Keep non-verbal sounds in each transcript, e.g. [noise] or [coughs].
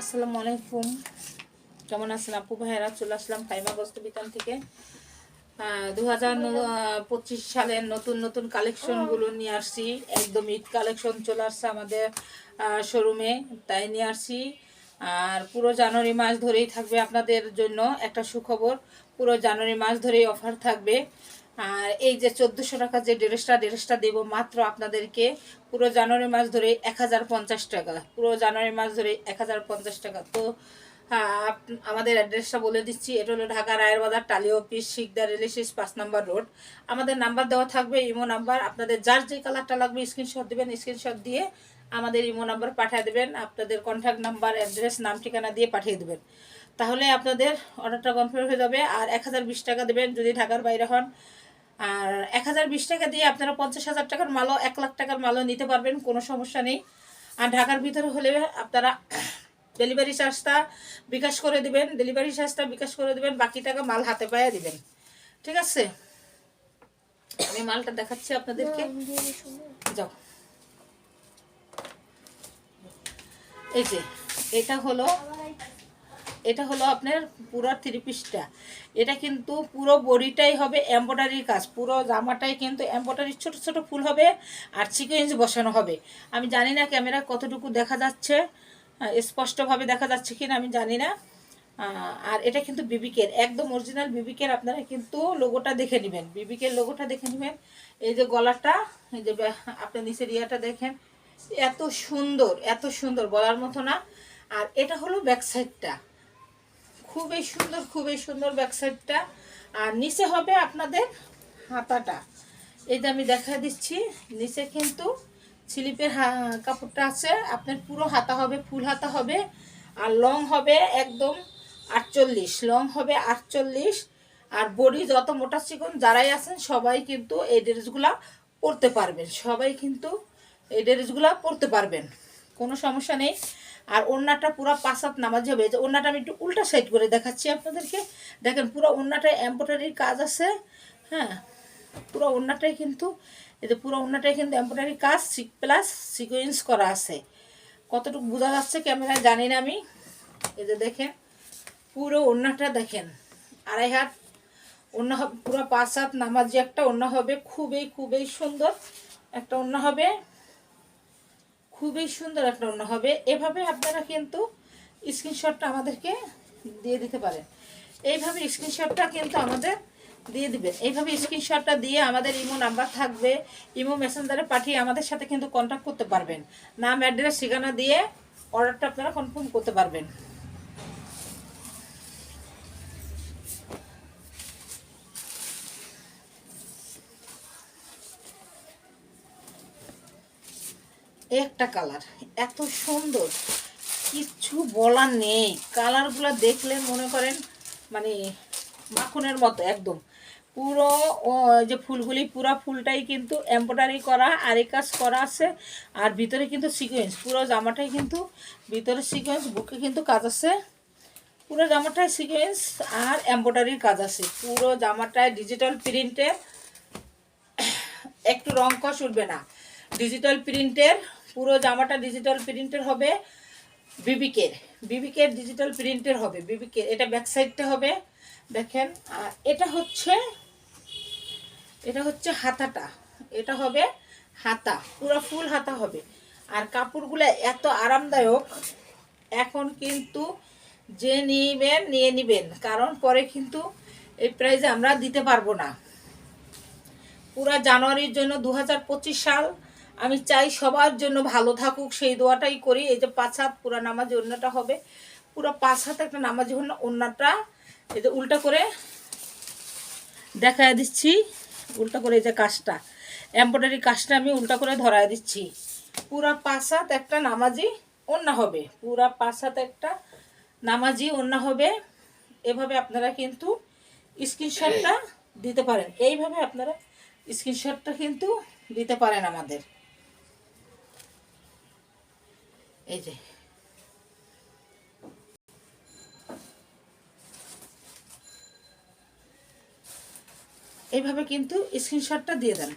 আসসালামু আলাইকুম। কেমন আছেন আপু ভাইয়েরা? চলে আসলাম ফাইমা বস্ত্র বিতান থেকে। দু পঁচিশ সালের নতুন নতুন কালেকশনগুলো নিয়ে আসছি। একদম ঈদ কালেকশন চলে আসছে আমাদের শোরুমে তাই নিয়ে আসছি। আর পুরো জানুয়ারি মাস ধরেই থাকবে আপনাদের জন্য একটা সুখবর। পুরো জানুয়ারি মাস ধরেই অফার থাকবে। আর এই যে চোদ্দোশো টাকা যে ড্রেসটা ড্রেসটা দেবো মাত্র আপনাদেরকে পুরো জানুয়ারি মাস ধরে এক হাজার পঞ্চাশ টাকা। পুরো জানুয়ারি মাস ধরে এক হাজার পঞ্চাশ টাকা। তো আমাদের অ্যাড্রেসটা বলে দিচ্ছি। এটা হলো ঢাকা রায়ের বাজার, টালি অফিস, শিকদার রিলেশিস পাঁচ নাম্বার রোড। আমাদের নাম্বার দেওয়া থাকবে, ইমো নাম্বার। আপনাদের যার যে কালারটা লাগবে স্ক্রিনশট দেবেন স্ক্রিনশট দিয়ে আমাদের ইমো নাম্বার পাঠিয়ে দেবেন। আপনাদের কন্ট্যাক্ট নাম্বার অ্যাড্রেস নাম, ঠিকানা দিয়ে পাঠিয়ে দেবেন। তাহলে আপনাদের অর্ডারটা কনফার্ম হয়ে যাবে। আর এক হাজার বিশ টাকা দেবেন যদি ঢাকার বাইরে হন। আর এক হাজার বিশ টাকা দিয়ে আপনারা পঞ্চাশ হাজার টাকার মালও, এক লাখ টাকার মালও নিতে পারবেন, কোনো সমস্যা নেই। আর ঢাকার ভিতরে হলে আপনারা ডেলিভারি চার্জটা বিকাশ করে দিবেন ডেলিভারি চার্জটা বিকাশ করে দিবেন, বাকি টাকা মাল হাতে পায়ে দিবেন। ঠিক আছে? আমি মালটা দেখাচ্ছি আপনাদেরকে। যাও। এই যে, এটা হলো এটা হলো আপনার পুরো থ্রি পিসটা এটা কিন্তু পুরো বডিটাই হবে এম্ব্রয়ডারির কাজ। পুরো জামাটাই কিন্তু এম্ব্রয়ডারির ছোট ছোট ফুল হবে আর সিকোয়েন্স বসানো হবে। আমি জানি না ক্যামেরা কতটুকু দেখা যাচ্ছে স্পষ্টভাবে দেখা যাচ্ছে কিনা আমি জানি না। আর এটা কিন্তু বিবিকের, একদম অরিজিনাল বিবিকের আপনারা কিন্তু লোগোটা দেখে নেবেন। বিবিকের লোগোটা দেখে নেবেন। এই যে গলাটা, এই যে আপনার নিচের ইয়াটা দেখেন। এত সুন্দর এত সুন্দর বলার মতো না। আর এটা হলো ব্যাক সাইডটা খুবই সুন্দর খুবই সুন্দর ব্যাক সাইডটা আর নিচে হবে আপনাদের হাতাটা। এই আমি দেখা দিচ্ছি, নিচে কিন্তু স্লিপের কাপড়টা আছে। আপনার পুরো হাতা হবে, ফুল হাতা হবে। আর লং হবে একদম আটচল্লিশ। লং হবে আটচল্লিশ। আর বডি যত মোটা চিকন যারাই আছেন, সবাই কিন্তু এই ড্রেসগুলা পরতে পারবেন। সবাই কিন্তু এই ড্রেসগুলা পরতে পারবেন। কোনো সমস্যা নেই। আর ওড়নাটা পুরো পাঁচাত নামাজ হবে। যে ওড়নাটা আমি একটু উল্টা সাইড করে দেখাচ্ছি আপনাদেরকে। দেখেন, পুরো ওড়নাটায় এম্ব্রয়ডারির কাজ আছে। হ্যাঁ পুরো ওড়নাটাই কিন্তু, এই যে পুরো ওড়নাটাই কিন্তু এম্ব্রয়ডারি কাজ প্লাস সিকোয়েন্স করা আছে। কতটুকু বোঝা যাচ্ছে ক্যামেরায় জানি না আমি। এই যে দেখেন, পুরো ওড়নাটা দেখেন। আড়াই হাত হবে, পুরো পাঁচ হাত নামাজি একটা ওড়না হবে। খুবই খুবই সুন্দর একটা অন্য হবে। খুবই সুন্দর একটা ওড়না হবে। এভাবে আপনারা কিন্তু স্ক্রিনশটটা আমাদেরকে দিয়ে দিতে পারেন। এইভাবে স্ক্রিনশটটা কিন্তু আমাদের দিয়ে দিবেন। এইভাবে স্ক্রিনশটটা দিয়ে আমাদের ইমো নাম্বার থাকবে। ইমো মেসেঞ্জারে পাঠিয়ে আমাদের সাথে কিন্তু কন্ট্যাক্ট করতে পারবেন। নাম অ্যাড্রেস ঠিকানা দিয়ে অর্ডারটা আপনারা কনফার্ম করতে পারবেন। একটা কালার এত সুন্দর। কিচ্ছু বলার নেই। কালারগুলো দেখলে মনে করেন মানে মাখনের মতো একদম। পুরো যে ফুলগুলি, পুরো ফুলটাই কিন্তু এম্ব্রয়ডারি করা আরে কাজ করা আছে। আর ভিতরে কিন্তু সিকোয়েন্স পুরো জামাটাই কিন্তু ভিতরে সিকোয়েন্স বুকে কিন্তু কাজ আছে। পুরো জামাটায় সিকোয়েন্স আর এম্ব্রয়ডারির কাজ আছে। পুরো জামাটায় ডিজিটাল প্রিন্টের একটু রং কষ উঠবে না। ডিজিটাল প্রিন্টের পুরো জামাটা ডিজিটাল প্রিন্টের হবে বিবিকের বিবিকের ডিজিটাল প্রিন্টের হবে বিবিকের এটা ব্যাক সাইডটা হবে, দেখেন। আর এটা হচ্ছে এটা হচ্ছে হাতাটা। এটা হবে হাতা, পুরো ফুল হাতা হবে। আর কাপড়গুলো এত আরামদায়ক, এখন কিন্তু যে নিবেন, নিয়ে নিবেন। কারণ পরে কিন্তু এই প্রাইজে আমরা দিতে পারব না। পুরা জানুয়ারির জন্য দু হাজার পঁচিশ সাল আমি চাই সবার জন্য ভালো থাকুক, সেই দোয়াটাই করি। এই যে পাঁচ হাত পুরা নামাজ অন্যটা হবে। পুরো পাঁচ হাত একটা নামাজ অন্যটা এই যে উল্টা করে দেখা দিচ্ছি। উল্টা করে এই যে কাজটা এম্ব্রয়ডারি কাজটা আমি উল্টা করে ধরায় দিচ্ছি। পুরা পাঁচ হাত একটা নামাজি অন্য হবে। পুরা পাঁচ হাত একটা নামাজি অন্য হবে। এভাবে আপনারা কিন্তু স্ক্রিনশটটা দিতে পারেন। এইভাবে আপনারা স্ক্রিনশটটা কিন্তু দিতে পারেন আমাদের। এই যে। এইভাবে কিন্তু স্ক্রিনশটটা দিয়ে দেন।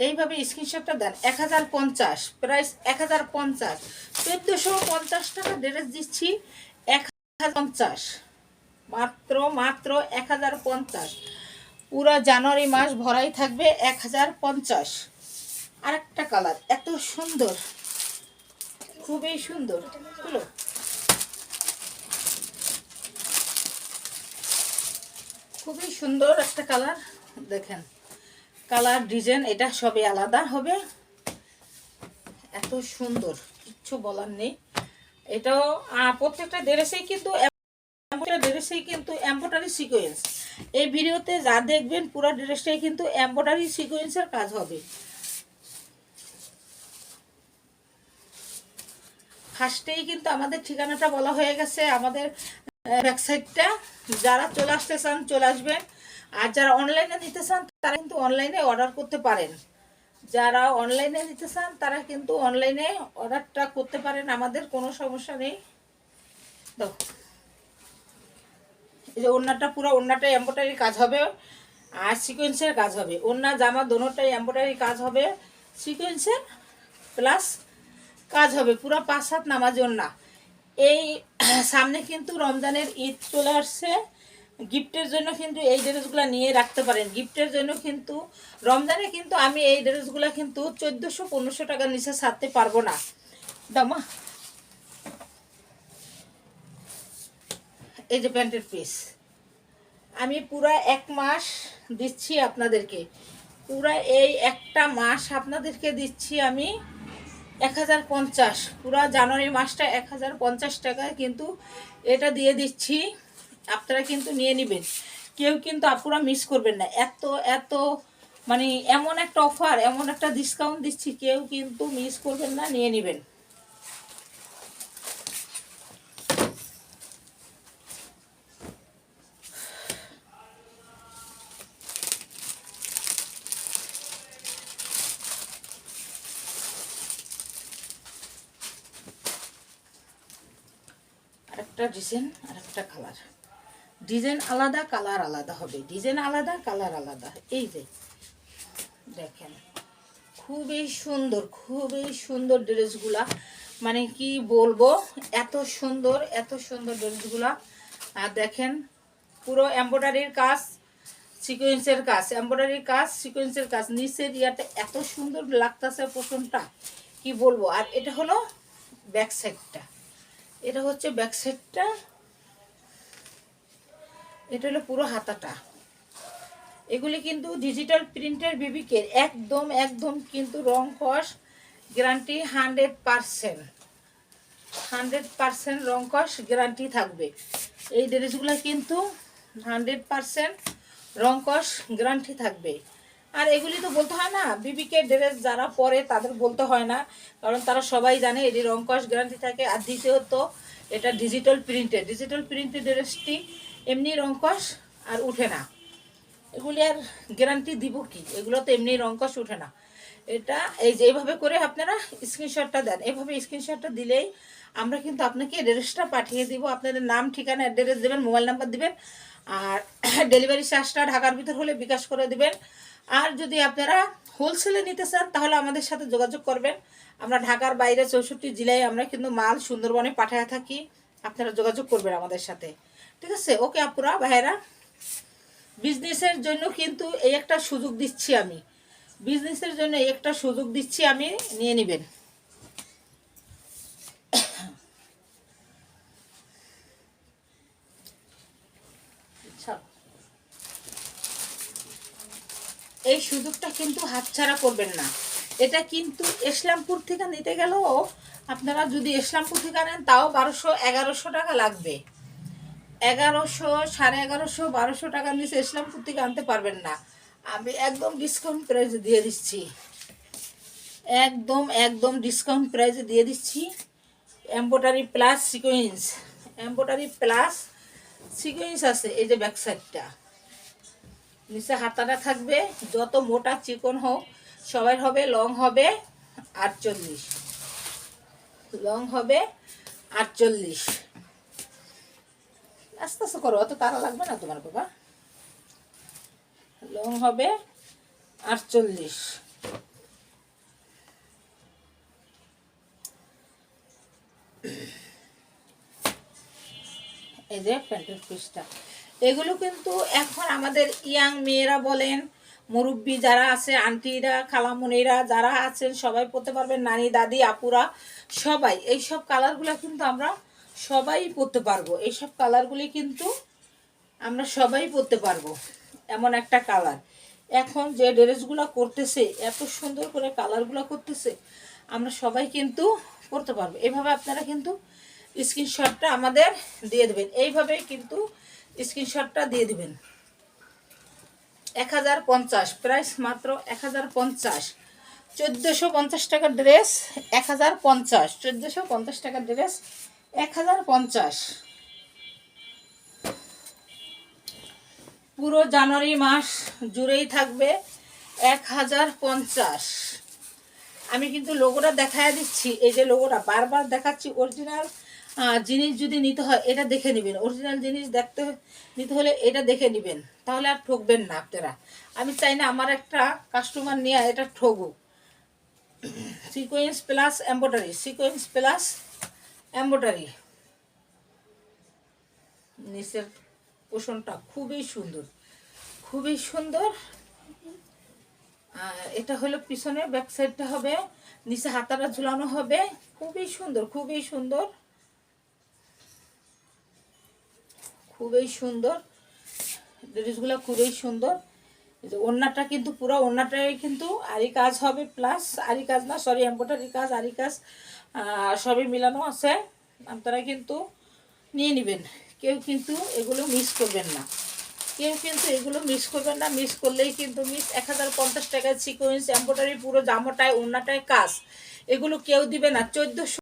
এইভাবে স্ক্রিনশটটা দেন। এক হাজার পঞ্চাশ প্রাইস এক হাজার পঞ্চাশ। চোদ্দোশো পঞ্চাশ টাকা ড্রেস দিচ্ছি, এক হাজার পঞ্চাশ। মাত্র মাত্র এক হাজার পঞ্চাশ। পুরো জানুয়ারি মাস ভরাই থাকবে এক হাজার পঞ্চাশ। আরেকটা কালার এত সুন্দর। খুবই সুন্দর। হলো। খুবই সুন্দর একটা কালার, দেখেন। কালার, ডিজাইন, এটা সবই আলাদা হবে। এত সুন্দর, কিচ্ছু বলার নেই। এটাও প্রত্যেকটা ড্রেসেই কিন্তু ড্রেসেই কিন্তু এম্ব্রয়ডারি সিকোয়েন্স এই ভিডিওতে যা দেখবেন, পুরো ড্রেসটাই কিন্তু এম্ব্রয়ডারি সিকোয়েন্সের কাজ হবে। ফার্স্টেই কিন্তু আমাদের ঠিকানাটা বলা হয়ে গেছে আমাদের ওয়েবসাইটটা যারা চলে আসতে চান, চলে আসবেন। আর যারা অনলাইনে নিতে চান, তারা কিন্তু অনলাইনে অর্ডার করতে পারেন। যারা অনলাইনে নিতে চান, তারা কিন্তু অনলাইনে অর্ডারটা করতে পারেন। আমাদের কোনো সমস্যা নেই। এই যে ওড়নাটা পুরো, ওড়নাটা এম্ব্রয়ডারি কাজ হবে। আর সিকোয়েন্সের কাজ হবে। ওড়না, জামা, দোনোটাই এম্ব্রয়ডারি কাজ হবে। সিকোয়েন্সের প্লাস কাজ হবে, পুরো পাঁচ সাত নামাজ ওড়না এই সামনে কিন্তু রমজানের ঈদ চলে আসছে। গিফটের জন্য কিন্তু এই ড্রেসগুলো নিয়ে রাখতে পারেন। গিফটের জন্য কিন্তু রমজানে কিন্তু আমি এই ড্রেসগুলো কিন্তু চোদ্দোশো, পনেরোশো টাকার নিচে ছাড়তে পারব না। দামা এই যে প্যান্টের পিস। আমি পুরা এক মাস দিচ্ছি আপনাদেরকে। পুরা এই একটা মাস আপনাদেরকে দিচ্ছি আমি এক হাজার পঞ্চাশ। পুরা জানুয়ারি মাসটা এক হাজার পঞ্চাশ টাকায় কিন্তু এটা দিয়ে দিচ্ছি। আপনারা কিন্তু নিয়ে নেবেন। কেউ কিন্তু আপুরা মিস করবেন না। এত এত মানে এমন একটা অফার এমন একটা ডিসকাউন্ট দিচ্ছি, কেউ কিন্তু মিস করবেন না, নিয়ে নেবেন। আরেকটা ডিজাইন আর একটা কালার। ডিজাইন আলাদা, কালার আলাদা হবে। ডিজাইন আলাদা, কালার আলাদা। এই যে, দেখেন, খুবই সুন্দর খুবই সুন্দর ড্রেসগুলা। মানে কি বলব, এত সুন্দর এত সুন্দর ড্রেসগুলা। আর দেখেন, পুরো এম্ব্রয়ডারির কাজ সিকোয়েন্সের কাজ। এম্ব্রয়ডারির কাজ সিকোয়েন্সের কাজ। নিচের ইয়াটা এত সুন্দর লাগতেছে পোষণটা কি বলব? আর এটা হলো ব্যাক সাইডটা এটা হচ্ছে ব্যাক সাইডটা এটা হলো পুরো হাতাটা। এগুলি কিন্তু ডিজিটাল প্রিন্টের বিবিকের একদম একদম কিন্তু রং কস guarantee hundred percent hundred percent রং কস গ্যারান্টি থাকবে। এই ড্রেসগুলো কিন্তু হান্ড্রেড পারসেন্ট রং কস গ্যারান্টি থাকবে। আর এগুলি তো বলতে হয় না, বিবিকে ড্রেস যারা পরে তাদের বলতে হয় না, কারণ তারা সবাই জানে এটি রং কস গ্যারান্টি থাকে। আর দ্বিতীয়ত, এটা ডিজিটাল প্রিন্টের ডিজিটাল প্রিন্টের ড্রেসটি এমনি রং কস আর উঠে না। এগুলি আর গ্যারান্টি দিব কি? এগুলো তো এমনি রঙ্কশ উঠে না। এটা এই যে, এইভাবে করে আপনারা স্ক্রিনশটটা দেন। এইভাবে স্ক্রিনশটটা দিলেই আমরা কিন্তু আপনাকে ড্রেসটা পাঠিয়ে দিব। আপনাদের নাম, ঠিকানা অ্যাড্রেস দেবেন মোবাইল নাম্বার দিবেন। আর [coughs] ডেলিভারি চার্জটা ঢাকার ভিতর হলে বিকাশ করে দিবেন। আর যদি আপনারা হোলসেলে নিতে চান, তাহলে আমাদের সাথে যোগাযোগ করবেন। আমরা ঢাকার বাইরে চৌষট্টি জেলায় আমরা কিন্তু মাল সুন্দরবনে পাঠায় থাকি। আপনারা যোগাযোগ করবেন আমাদের সাথে। ঠিক আছে? ওকে, আপুরা, ভাইয়েরা? বিজনেসের জন্য কিন্তু এই একটা সুযোগ দিচ্ছি আমি। বিজনেসের জন্য এই একটা সুযোগ দিচ্ছি আমি, নিয়ে নেবেন। এই সুযোগটা কিন্তু হাতছাড়া করবেন না। এটা কিন্তু ইসলামপুর থেকে নিতে গেলেও আপনারা যদি ইসলামপুর থেকে নেন, তাও বারোশো এগারোশো টাকা লাগবে। এগারোশো, সাড়ে এগারোশো, বারোশো টাকার নিচে ইসলামপুর থেকে আনতে পারবেন না। আমি একদম ডিসকাউন্ট প্রাইসে দিয়ে দিচ্ছি। একদম একদম ডিসকাউন্ট প্রাইসে দিয়ে দিচ্ছি। Embroidery plus sequence embroidery plus sequence আছে এই যে ব্যাক সাইডটা নিচে হাতাটা থাকবে, যত মোটা চিকন হোক, সবার হবে, লং হবে আটচল্লিশ। লং হবে আটচল্লিশ। আস্তে আস্তে করো, অত তারা লাগবে না তোমার বাবা। লং হবে আটচল্লিশ। Yeah. এই যে প্যান্টের পিসটা এগুলো কিন্তু এখন আমাদের ইয়াং মেয়েরা বলেন, মুরব্বী যারা আছে, আন্টিরা, খালামুনিরা যারা আছেন, সবাই পরতে পারবেন, নানি, দাদি, আপুরা, সবাই। এইসব কালারগুলো কিন্তু আমরা সবাই পরতে পারব। এইসব কালারগুলি কিন্তু আমরা সবাই পরতে পারব, এমন একটা কালার। এখন যে ড্রেসগুলো করতেছে, এত সুন্দর করে কালারগুলো করতেছে, আমরা সবাই কিন্তু করতে পারব। এভাবে আপনারা কিন্তু স্ক্রিনশটটা আমাদের দিয়ে দেবেন। এইভাবেই কিন্তু স্ক্রিনশটটা দিয়ে দেবেন। এক হাজার পঞ্চাশ, প্রাইস মাত্র এক হাজার পঞ্চাশ। চোদ্দোশো পঞ্চাশ টাকার ড্রেস এক হাজার পঞ্চাশ, চোদ্দোশো পঞ্চাশ টাকার ড্রেস এক হাজার পঞ্চাশ। পুরো জানুয়ারি মাস জুড়েই থাকবে এক হাজার পঞ্চাশ। আমি কিন্তু লোগোটা দেখায় দিচ্ছি, এই যে লোগোটা বারবার দেখাচ্ছি, অরিজিনাল জিনিস যদি নিতে হয়, এটা দেখে নেবেন। অরিজিনাল জিনিস দেখতে নিতে হলে এটা দেখে নেবেন। তাহলে আর ঠকবেন না আপনারা। আমি চাই না আমার একটা কাস্টমার নিয়ে এটা ঠকুক sequence plus embroidery sequence plus embroidery নিচের পোষণটা খুবই সুন্দর। খুবই সুন্দর। এটা হলো পিছনে ব্যাক সাইডটা হবে, নিচে হাতাটা ঝুলানো হবে। খুবই সুন্দর খুবই সুন্দর। খুবই সুন্দর। ড্রেসগুলো খুবই সুন্দর। ওড়নাটা কিন্তু পুরো ওড়নাটাই কিন্তু আরি কাজ হবে প্লাস আরি কাজ না সরি এম্বোটারি কাজ আরি কাজ সবই মিলানো আছে। আপনারা কিন্তু নিয়ে নেবেন। কেউ কিন্তু এগুলো মিস করবেন না। কেউ কিন্তু এগুলো মিস করবেন না। মিস করলেই কিন্তু মিস এক হাজার পঞ্চাশ টাকায় সিকোয়েন্স এম্বোটারি পুরো জামাটায়, ওড়নাটায় কাজ। এগুলো কেউ দিবে না। চোদ্দোশো